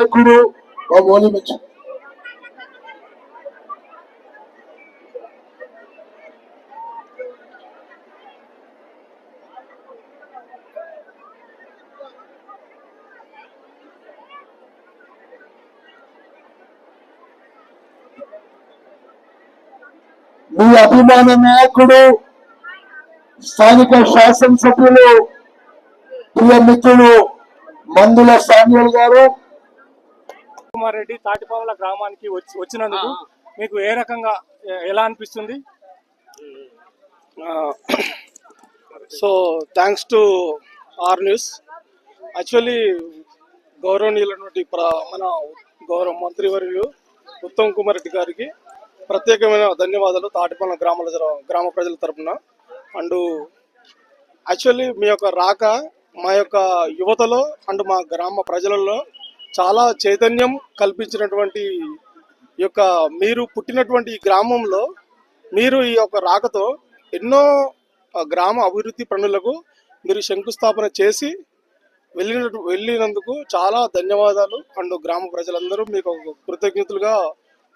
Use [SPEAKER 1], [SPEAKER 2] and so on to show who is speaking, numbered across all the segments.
[SPEAKER 1] నాయకుడు మా మోలిమిచ్చు మీ అభిమాన నాయకుడు స్థానిక శాసనసభ్యులు ప్రియ మిత్రులు మందుల సామ్యుల్ గారు
[SPEAKER 2] కుమార్ రెడ్డి తాటిపావుల గ్రామానికి వచ్చి వచ్చినందుకు మీకు ఏ రకంగా ఎలా అనిపిస్తుంది?
[SPEAKER 3] So thanks to R news actually గౌరవనీయులైనటువంటి ప్ర- మన గౌరవ మంత్రివర్యులు ఉత్తమ్ కుమార్ రెడ్డి గారికి ప్రత్యేకమైన ధన్యవాదాలు తాటిపల్లి గ్రామాల గ్రామ ప్రజల తరపున. అండ్ యాక్చువల్లీ మీ యొక్క రాక మా యొక్క యువతలో అండ్ మా గ్రామ ప్రజలలో చాలా చైతన్యం కల్పించినటువంటి ఈ యొక్క మీరు పుట్టినటువంటి ఈ గ్రామంలో మీరు ఈ యొక్క రాకతో ఎన్నో గ్రామ అభివృద్ధి పనులకు మీరు శంకుస్థాపన చేసి వెళ్ళిన వెళ్ళినందుకు చాలా ధన్యవాదాలు. అండ్ గ్రామ ప్రజలందరూ మీకు కృతజ్ఞతలుగా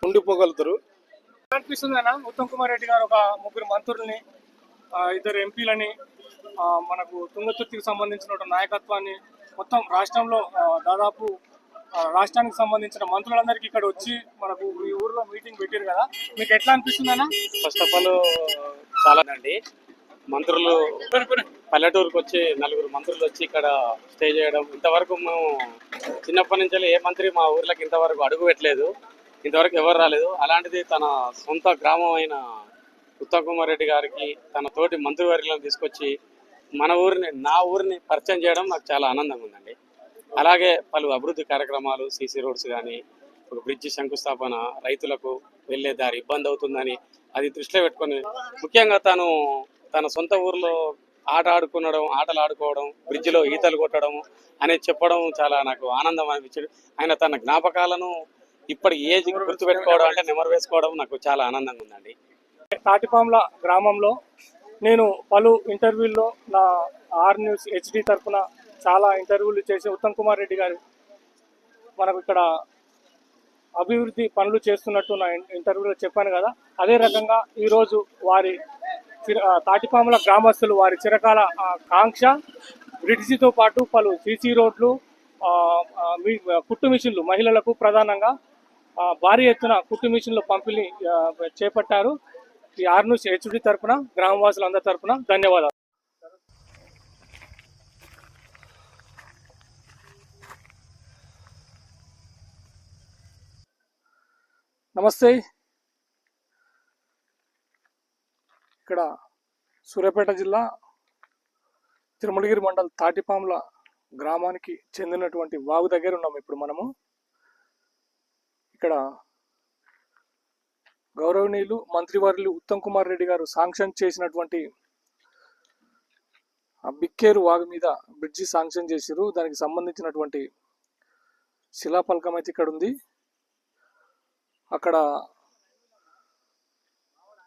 [SPEAKER 3] ఉండిపోగలుగుతారు.
[SPEAKER 2] అనిపిస్తుంది అన్న ఉత్తమ్ కుమార్ రెడ్డి గారు ఒక ముగ్గురు మంత్రుల్ని ఇద్దరు ఎంపీలని మనకు తుంగతుర్తికి సంబంధించిన నాయకత్వాన్ని మొత్తం రాష్ట్రంలో దాదాపు రాష్ట్రానికి సంబంధించిన మంత్రులందరికీ ఇక్కడ వచ్చి మనకు ఈ ఊర్లో మీటింగ్ పెట్టారు కదా. మీకు ఎట్లా అనిపిస్తుంది అన్న?
[SPEAKER 4] ఫస్ట్ ఆఫ్ ఆల్ చాలా అండి. మంత్రులు పల్లెటూరుకు వచ్చి నలుగురు మంత్రులు వచ్చి ఇక్కడ స్టే చేయడం. ఇంతవరకు మేము చిన్నప్పటి నుంచి ఏ మంత్రి మా ఊర్లోకి ఇంతవరకు అడుగు పెట్టలేదు. ఇంతవరకు ఎవరు రాలేదు. అలాంటిది తన సొంత గ్రామం అయిన ఉత్తమ్ కుమార్ రెడ్డి గారికి తన తోటి మంత్రివర్యులను తీసుకొచ్చి మన ఊరిని నా ఊరిని పరిచయం చేయడం నాకు చాలా ఆనందంగా ఉందండి. అలాగే పలు అభివృద్ధి కార్యక్రమాలు సీసీ రోడ్స్ కానీ ఒక బ్రిడ్జి శంకుస్థాపన రైతులకు వెళ్ళే దారి ఇబ్బంది అవుతుందని అది దృష్టిలో పెట్టుకొని ముఖ్యంగా తను తన సొంత ఊర్లో ఆట ఆడుకునడం ఆటలు ఆడుకోవడం బ్రిడ్జిలో ఈతలు కొట్టడం అనేది చెప్పడం చాలా నాకు ఆనందం అనిపించింది. ఆయన తన జ్ఞాపకాలను ఇప్పటి ఏజ్ గుర్తుపెట్టుకోవడం అంటే నెమరు వేసుకోవడం నాకు చాలా ఆనందంగా ఉందండి.
[SPEAKER 2] తాటిపాముల గ్రామంలో నేను పలు ఇంటర్వ్యూల్లో నా ఆర్ న్యూస్ హెచ్డి తరఫున చాలా ఇంటర్వ్యూలు చేసి ఉత్తమ్ కుమార్ రెడ్డి గారు మనకు ఇక్కడ అభివృద్ధి పనులు చేస్తున్నట్టు నా ఇంటర్వ్యూలో చెప్పాను కదా. అదే రకంగా ఈరోజు వారి చిర- తాటిపాముల గ్రామస్తులు వారి చిరకాల కాంక్ష బ్రిడ్జితో పాటు పలు సీసీ రోడ్లు మీ- కుట్టు మిషన్లు మహిళలకు ప్రధానంగా భారీ ఎత్తున కుట్టు మిషన్లు పంపిణీ చేపట్టారు. ఈ ఆర్నూస్ హెచ్డి తరపున గ్రామవాసులందరి తరపున ధన్యవాదాలు. నమస్తే. ఇక్కడ సూర్యాపేట జిల్లా తిరుమలగిరి మండల్ తాటిపాముల గ్రామానికి చెందినటువంటి వాగు దగ్గర ఉన్నాము ఇప్పుడు మనము. ఇక్కడ గౌరవనీయులు మంత్రివర్యులు ఉత్తమ్ కుమార్ రెడ్డి గారు శాంక్షన్ చేసినటువంటి ఆ బిక్కేరు వాగు మీద బ్రిడ్జి శాంక్షన్ చేసిరు దానికి సంబంధించినటువంటి శిలాఫలకం అయితే ఇక్కడ ఉంది అక్కడ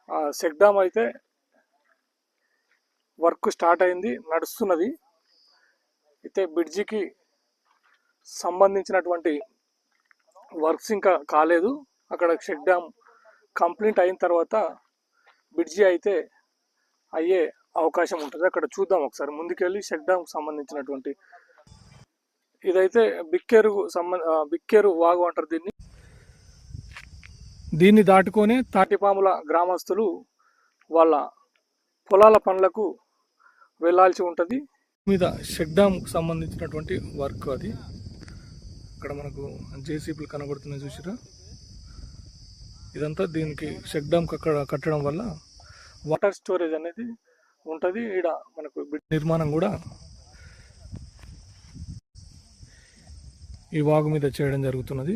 [SPEAKER 2] ఆ అయితే వర్క్ స్టార్ట్ అయింది నడుస్తున్నది. అయితే బ్రిడ్జికి సంబంధించినటువంటి వర్క్స్ ఇంకా కాలేదు. అక్కడ చెక్ డ్యామ్ కంప్లీట్ అయిన తర్వాత బ్రిడ్జి అయితే అయ్యే అవకాశం ఉంటుంది. అక్కడ చూద్దాం ఒకసారి. ముందుకెళ్ళి చెక్ డ్యామ్కి సంబంధించినటువంటి ఇదైతే బిక్కేరు సంబంధ బిక్కేరు వాగు అంటారు దీన్ని. దీన్ని దాటుకొని తాటిపాముల గ్రామస్తులు వాళ్ళ పొలాల పనులకు వెళ్ళాల్సి ఉంటుంది. మీద చెక్ సంబంధించినటువంటి వర్క్ అది. ఇక్కడ మనకు జేసీపీలు కనబడుతున్నాయి చూసిరా. ఇదంతా దీనికి చెక్ అక్కడ కట్టడం వల్ల వాటర్ స్టోరేజ్ అనేది ఉంటుంది. ఈడ మనకు నిర్మాణం కూడా ఈ వాగు మీద చేయడం జరుగుతున్నది.